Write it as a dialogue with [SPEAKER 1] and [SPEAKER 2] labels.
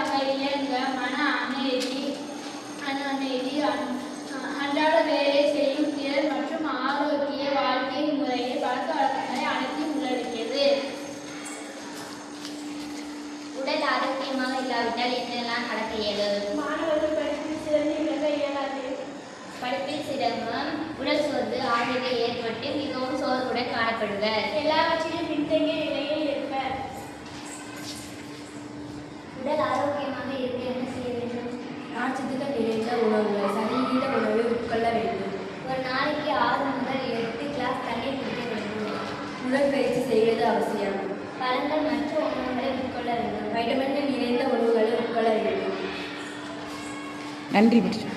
[SPEAKER 1] சீராக இயங்க மன அமைதி மன அமைதி அன்- அன்றாட வேலை செய்யும் திறன் மற்றும் ஆரோக்கிய வாழ்க்கை முறையை பழக்க வழக்கங்களை அனைத்தையும் உள்ளடக்கியது
[SPEAKER 2] உடல் ஆரோக்கியமாக இல்லாவிட்டால் என்னெல்லாம் நடக்க இயலும்?
[SPEAKER 3] மாணவர்கள் படிப்பில் சிறந்து விளங்க இயலாது.
[SPEAKER 2] படிப்பில் சிரமம் உடல் சோர்வு ஆகியவை ஏற்பட்டு மிகவும் சோர்வுடன் காணப்படுவர்.
[SPEAKER 3] எல்லாவற்றிலும் பின்தங்கிய நிலையில் இருப்பர்.
[SPEAKER 2] உடல் ஆரோக்கியமாக இருக்க என்ன செய்ய வேண்டும்
[SPEAKER 4] நார்ச்சத்துக்கள் நிறைந்த உணவுகள் சனிவீத உணவை உட்கொள்ள வேண்டும்.
[SPEAKER 2] ஒரு நாளைக்கு ஆறு முதல் எட்டு கிளாஸ் தண்ணீர் குடிக்க வேண்டும்.
[SPEAKER 4] உடற்பயிற்சி செய்வது அவசியம்.
[SPEAKER 2] பழங்கள் மற்ற உணவுகளை உட்கொள்ள வேண்டும்.
[SPEAKER 4] வைட்டமின்கள் நிறைந்த உணவுகளை உட்கொள்ள வேண்டும்.
[SPEAKER 5] நன்றி மிஸ்டர்